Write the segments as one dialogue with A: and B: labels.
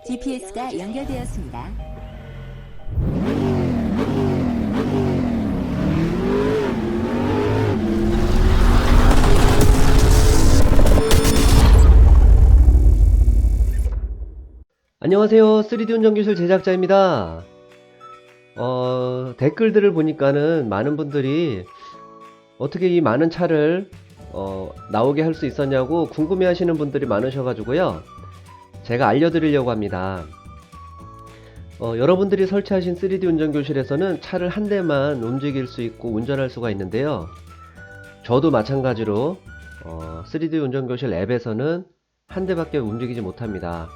A: GPS가 연결되었습니다.
B: 안녕하세요. 3D 운전기술 제작자입니다. 어, 댓글들을 보니까는 많은 분들이 어떻게 이 많은 차를 어, 나오게 할 수 있었냐고 궁금해 하시는 분들이 많으셔가지고요. 제가 알려드리려고 합니다. 어, 여러분들이 설치하신 3D 운전교실에서는 차를 한 대만 움직일 수 있고 운전할 수가 있는데요. 저도 마찬가지로 어, 3D 운전교실 앱에서는 한 대밖에 움직이지 못합니다.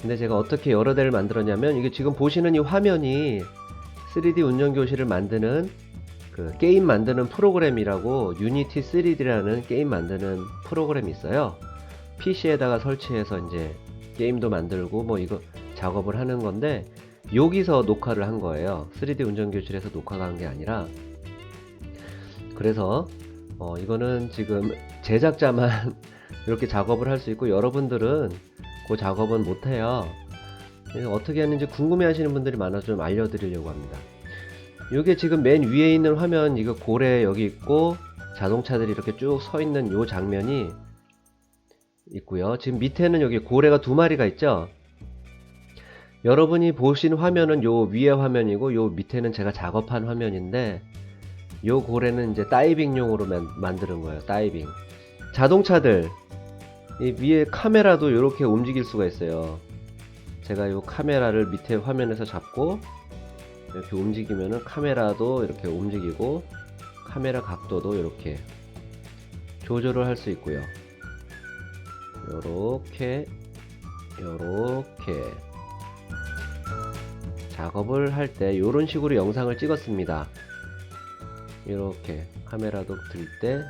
B: 근데 제가 어떻게 여러 대를 만들었냐면 이게 지금 보시는 이 화면이 3D 운전 교실을 만드는 그 게임 만드는 프로그램이라고 유니티 3D라는 게임 만드는 프로그램이 있어요. PC에다가 설치해서 이제 게임도 만들고 뭐 이거 작업을 하는 건데 여기서 녹화를 한 거예요. 3D 운전 교실에서 녹화가 한 게 아니라 그래서 어 이거는 지금 제작자만 이렇게 작업을 할 수 있고 여러분들은 그 작업은 못해요. 어떻게 하는지 궁금해 하시는 분들이 많아서 좀 알려드리려고 합니다. 이게 지금 맨 위에 있는 화면, 이거 고래 여기 있고, 자동차들이 이렇게 쭉 서 있는 요 장면이 있고요. 지금 밑에는 여기 고래가 두 마리가 있죠? 여러분이 보신 화면은 요 위에 화면이고, 요 밑에는 제가 작업한 화면인데, 요 고래는 이제 다이빙용으로 만, 만드는 거예요. 다이빙. 자동차들, 이 위에 카메라도 이렇게 움직일 수가 있어요. 제가 이 카메라를 밑에 화면에서 잡고 이렇게 움직이면은 카메라도 이렇게 움직이고 카메라 각도도 이렇게 조절을 할 수 있고요. 요렇게 요렇게 작업을 할 때 요런 식으로 영상을 찍었습니다. 이렇게 카메라도 들 때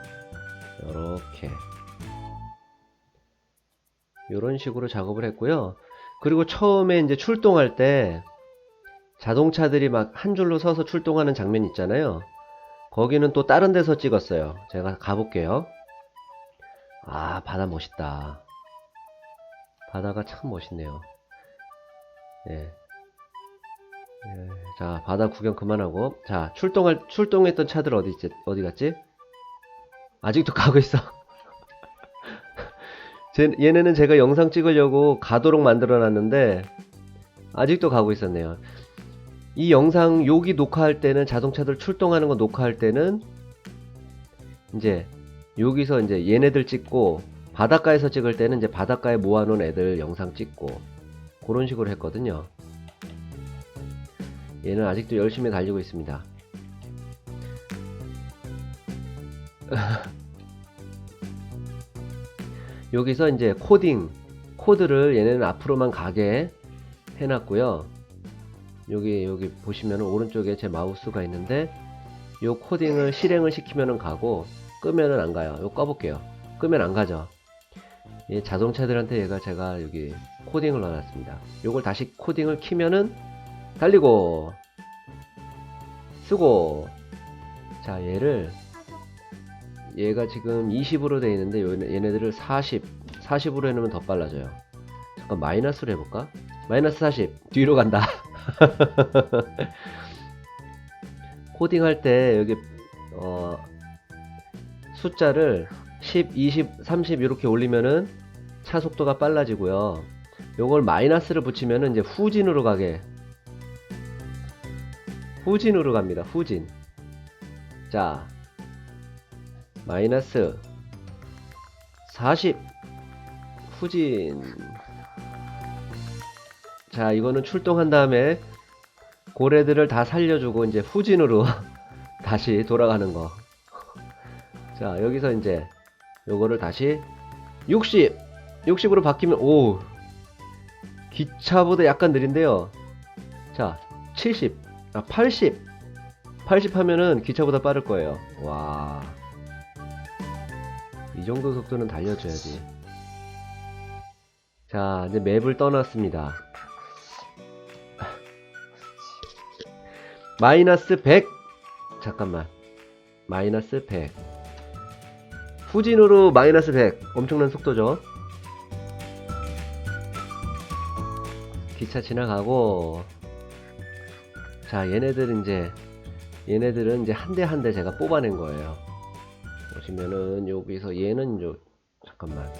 B: 요렇게 이런 식으로 작업을 했고요. 그리고 처음에 이제 출동할 때 자동차들이 막 한 줄로 서서 출동하는 장면 있잖아요. 거기는 또 다른 데서 찍었어요. 제가 가볼게요. 아, 바다 멋있다. 바다가 참 멋있네요. 예. 예, 자, 바다 구경 그만하고. 자, 출동할, 출동했던 차들 어디 어디 갔지? 아직도 가고 있어. 제- 얘네는 제가 영상 찍으려고 가도록 만들어 놨는데 아직도 가고 있었네요. 이 영상 여기 녹화할 때는 자동차들 출동하는 거 녹화할 때는 이제 여기서 이제 얘네들 찍고 바닷가에서 찍을 때는 이제 바닷가에 모아놓은 애들 영상 찍고 그런 식으로 했거든요. 얘는 아직도 열심히 달리고 있습니다. 여기서 이제 코딩 코드를 얘네는 앞으로만 가게 해놨고요. 여기 여기 보시면 오른쪽에 제 마우스가 있는데 요 코딩을 실행을 시키면은 가고 끄면은 안 가요. 요 꺼볼게요. 끄면 안 가죠. 이 자동차들한테 얘가 제가 여기 코딩을 넣어놨습니다. 요걸 다시 코딩을 키면은 달리고 쓰고 자 얘를 얘가 지금 20으로 되어 있는데 요- 얘네들을 40, 40으로 해놓으면 더 빨라져요. 잠깐 마이너스로 해볼까? 마이너스 40 뒤로 간다. 코딩할 때 여기 어, 숫자를 10, 20, 30 이렇게 올리면은 차 속도가 빨라지고요. 요걸 마이너스를 붙이면은 이제 후진으로 가게 후진으로 갑니다. 후진. 자, 마이너스 40 후진 자 이거는 출동한 다음에 고래들을 다 살려주고 이제 후진으로 다시 돌아가는 거 자 여기서 이제 요거를 다시 60 60으로 바뀌면 오 기차보다 약간 느린데요 자 70, 아 80 80 하면은 기차보다 빠를 거예요 와 이 정도 속도는 달려줘야지. 자, 이제 맵을 떠났습니다. 마이너스 100. 잠깐만. 마이너스 100. 후진으로 마이너스 100. 엄청난 속도죠. 기차 지나가고 자 얘네들은 이제 얘네들은 이제 한 대 한 대 제가 뽑아낸 거예요. 보시면은 여기서 얘는 요 잠깐만.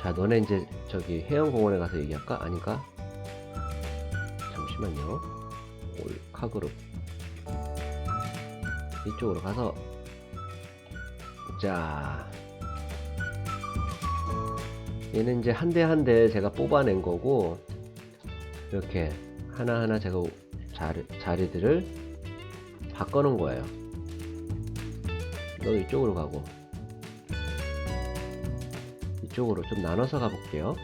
B: 자 너네 이제 저기 해양공원에 가서 얘기할까? 아닌가? 잠시만요. 올카그룹. 이쪽으로 가서 자 얘는 이제 한 대 한 대 제가 뽑아낸 거고 이렇게 하나하나 제가 자리, 자리들을 바꿔놓은 거예요. 너 이쪽으로 가고 이쪽으로 좀 나눠서 가볼게요.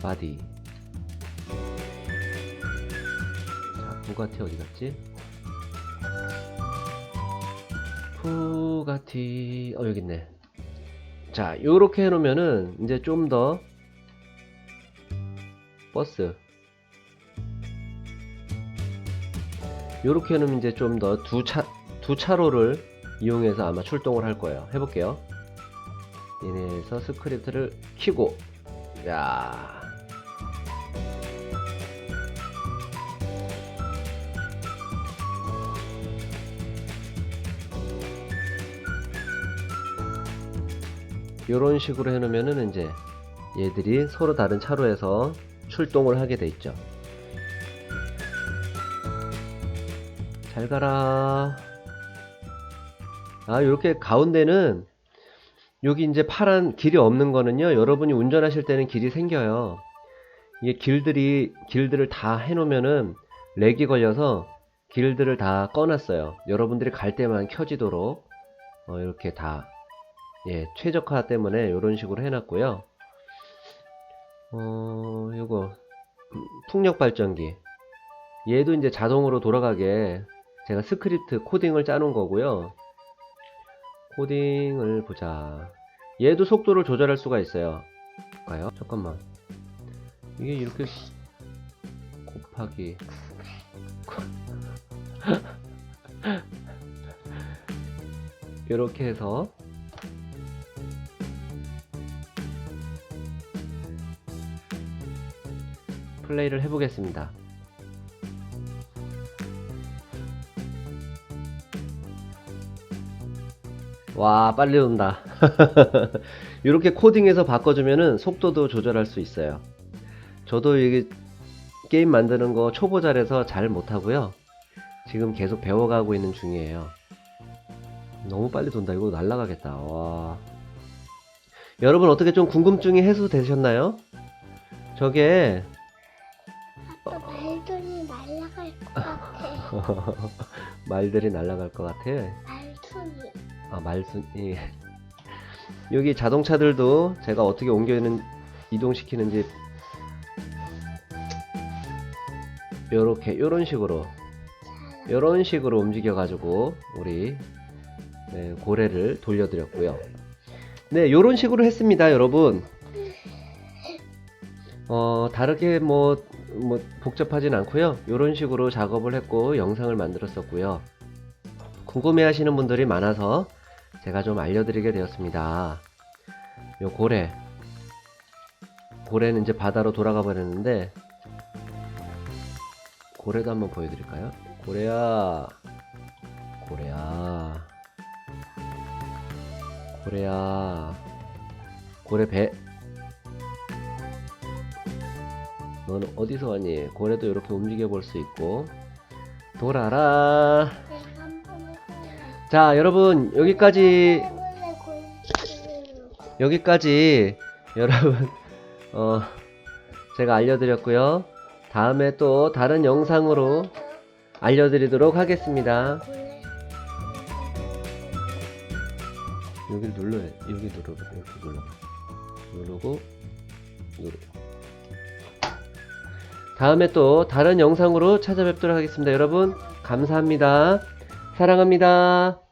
B: 바디. 자 부가티 어디 갔지? 부가티 어 여기 있네. 자 요렇게 해놓으면은 이제 좀 더 버스. 요렇게 해놓으면 이제 좀 더 두 차 두 차로를 이용해서 아마 출동을 할 거예요. 해볼게요. 얘네에서 스크립트를 키고. 야 요런 식으로 해놓으면은 이제 얘들이 서로 다른 차로에서 출동을 하게 돼 있죠. 잘 가라. 아, 이렇게 가운데는 여기 이제 파란 길이 없는 거는요. 여러분이 운전하실 때는 길이 생겨요. 이게 길들이 길들을 다 해놓으면은 렉이 걸려서 길들을 다 꺼놨어요. 여러분들이 갈 때만 켜지도록 어, 이렇게 다 예, 최적화 때문에 이런 식으로 해놨고요. 어, 요거 음, 풍력 발전기. 얘도 이제 자동으로 돌아가게 제가 스크립트 코딩을 짜놓은 거고요. 코딩을 보자. 얘도 속도를 조절할 수가 있어요. 볼까요? 잠깐만. 이게 이렇게 곱하기 이렇게 해서 플레이를 해보겠습니다. 와, 빨리 온다. 이렇게 코딩해서 바꿔주면은 속도도 조절할 수 있어요. 저도 이게 게임 만드는 거 초보자라서 잘 못하고요. 지금 계속 배워가고 있는 중이에요. 너무 빨리 돈다. 이거 날라가겠다. 와. 여러분 어떻게 좀 궁금증이 해소되셨나요? 저게 말들이 날아갈 것 같아.
C: 말돈이.
B: 아, 말순이. 여기 자동차들도 제가 어떻게 옮겨는 이동시키는지 요렇게 요런 식으로 요런 식으로 움직여 가지고 우리 네, 고래를 돌려드렸고요. 네, 요런 식으로 했습니다, 여러분. 어, 다르게 뭐, 뭐, 복잡하진 않고요. 요런 식으로 작업을 했고, 영상을 만들었었고요. 궁금해 하시는 분들이 많아서 제가 좀 알려드리게 되었습니다. 요 고래. 고래는 이제 바다로 돌아가 버렸는데, 고래도 한번 보여드릴까요? 고래야. 고래야. 고래야. 고래 배. 너는 어디서 왔니? 고래도 이렇게 움직여 볼 수 있고. 돌아라. 자, 여러분, 여기까지. 여기까지, 여러분, 어, 제가 알려드렸고요. 다음에 또 다른 영상으로 알려드리도록 하겠습니다. 여기를 눌러야, 여기 누르고, 이렇게 눌러. 누르고, 누르고. 다음에 또 다른 영상으로 찾아뵙도록 하겠습니다. 여러분, 감사합니다. 사랑합니다.